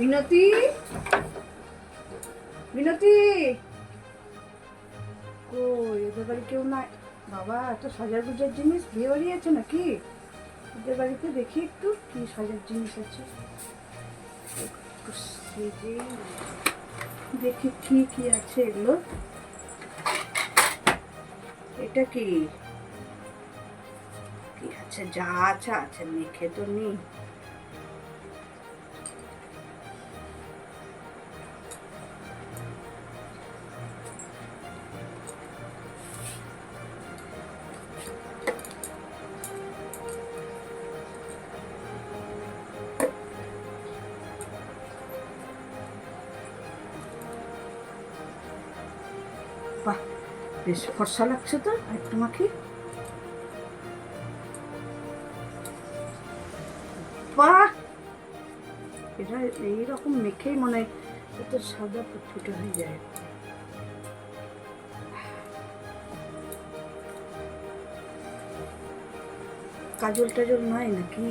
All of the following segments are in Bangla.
মিনতি? মিনতি? ও এদের বাড়ি কেউ নাই? বাবা এত সাজার গুজার জিনিস বিয়ে বাড়ি আছে নাকি? এদের বাড়িতে দেখি একটু কি সাজার জিনিস আছে। দেখি কি কি আছে এগুলো। এটা কি? কি আছে? যা আছে আছে, মেখে তো নেই। বেশ ফর্সা লাগছে তো, একটু মাখি। এটা এইরকম মেখেই মনে হয় এত সাদা ফুটফুটে হয়ে যায়। কাজল টাজল নয় নাকি?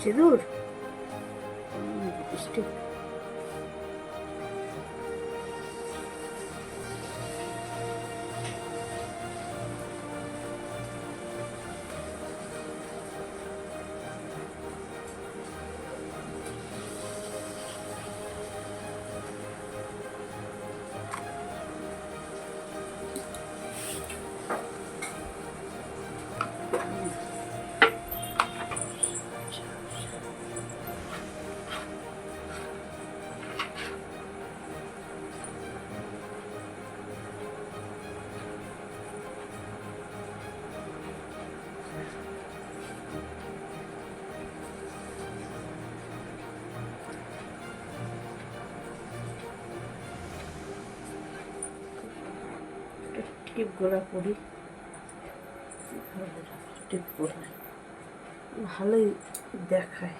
সিঁদুর? লিপস্টিক টিপ গোড়া করি টিপ গোড়া ভালোই দেখায়।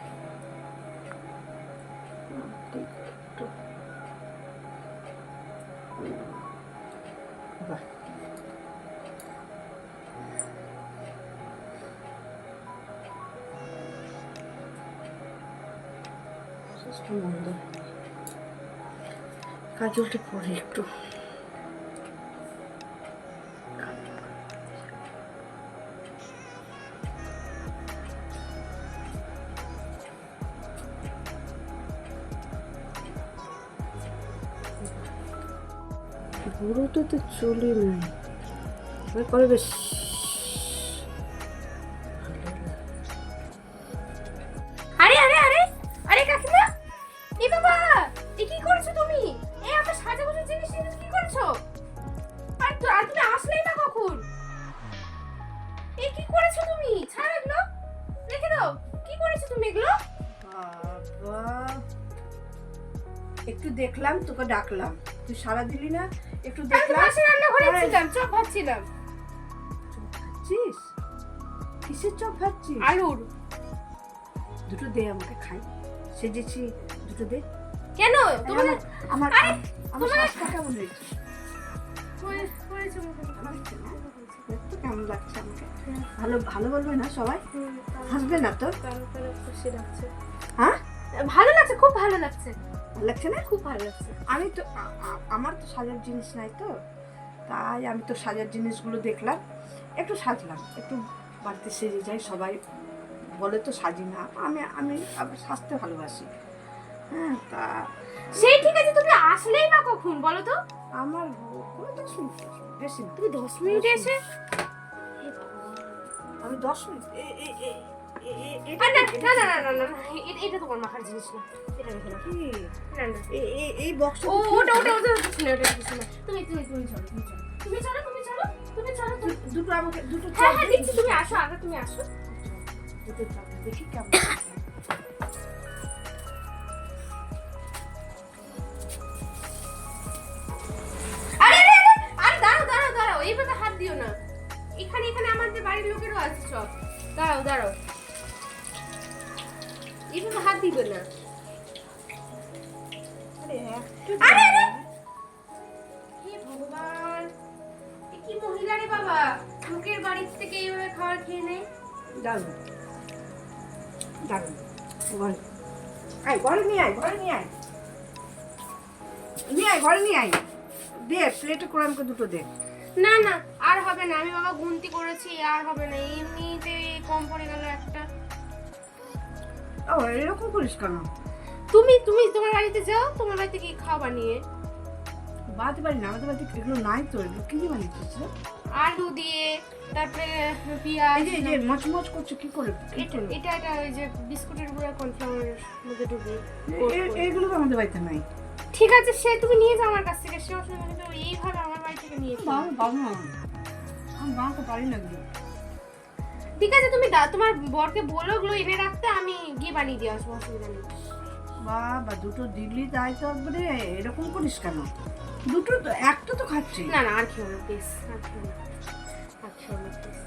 কাজলটা পরে একটু। বুড়োটা তো চুলই নাই করে বেশ। আরে আরে আরে আরে এ বাবা, এ তুমি? সাজাগুজো জিনিস আর তো আসলেই না কখন? তুমি? দাও। করেছ তুমি এগুলো? একটু দেখলাম, তোকে ডাকলাম। তুই সারা দিলি না? একটু দেখলাম। চপ ভাজছিলাম। চপ ভাজছিস? কিসের চপ ভাজছিস? আলুর। দুটো দে আমাকে খাই। সেজেছি দুটো দে। কেন? তোমার আমার আমার শ্বাসটা কেমন হয়েছে? কেমন লাগছে আমাকে? ভালো ভালো বলবে না সবাই? হাসবে না তো তাও খুশি লাগছে। হ্যাঁ? ভালো লাগছে খুব ভালো লাগছে। লাগছে না? খুব ভালো লাগছে। আমি তো আমার তো সাজার জিনিস নাই তো। তাই আমি তো সাজার জিনিসগুলো দেখলাম। একটু সাজলাম একটু বাড়িতে সেজে যাই সবাই বলে তো সাজি না। আমি আমি আবার সাজতে ভালোবাসি। হ্যাঁ তা সেই ঠিক আছে তুমি আসলেই না কখন বলো তো? আমার কোনো দশ মিনিট বেশি না। তুমি দশ মিনিটে এসে আমি দশ মিনিট না? না না না এটা তোমার মাখার জিনিস না। এটা রেখে দাও? না না। এই বক্স ও ওটা ওটা ওটা কিছু না ওটা কিছু না তুমি তুমি তুমি চলো তুমি চলো। তুমি চলো তুমি চলো তুমি চলো দুটো আমাকে দুটো হ্যাঁ হ্যাঁ। তুমি আসো আগে তুমি আসো। দুটো দেখি কেমন এইভাবে হাত দিও না। এখানে এখানে আমাদের বাড়ির লোকেরও আছে সব দাঁড়াও দাঁড়াও। এভাবে হাত দিবে না আরে হে ভগবান। কি মহিলা রে বাবা? লোকের বাড়ি থেকে এইভাবে খাবার খেয়ে নেয়? দারুণ। দারুণ। ঘরে ঘরে নিয়ে আয় ঘরে নিয়ে আয়। নিয়ে আয় ঘরে নিয়ে আয়। দে প্লেটে করে দুটো দে। না না আর হবে না। আমি বাবা গুনতি করেছি আর হবে না। এমনিতে কম পড়ে গেল একটা। ও এরকম করিস কেন? তুমি তুমি তোমার বাড়িতে যাও তোমার বাড়িতে কি খাবার নিয়ে বাদ পারি না আমাদের বাড়িতে এগুলো নাই তো এগুলো কি দিয়ে বানিয়েছিস আলু দিয়ে তারপরে পেঁয়াজ এই যে মচমচ করছ কি করে? এটা এটা ওই যে বিস্কুটের গুঁড়া কর্নফ্লাওয়ারের মধ্যে ডুবিয়ে এ- এইগুলো তো আমাদের বাড়িতে নাই। ঠিক আছে সে তুমি নিয়ে যাও আমার কাছ থেকে সে অসুবিধা কিন্তু এইভাবে আমার বাড়ি থেকে নিয়ে যাও। বাবা বাবা। আমি বানাতে পারি না ঠিক আছে তুমি দা- তোমার বরকে বলো ওগুলো এনে রাখতে আমি গিয়ে বানিয়ে দিয়ে আসব অসুবিধা নেই। বাবা দুটো দিলি তাই তো একবারে এরকম করিস কেন? দুটো তো একটা তো খাচ্ছি। না না আর খেয়ে না প্লিজ আর খেয়ে না আর খেয়ে না প্লিজ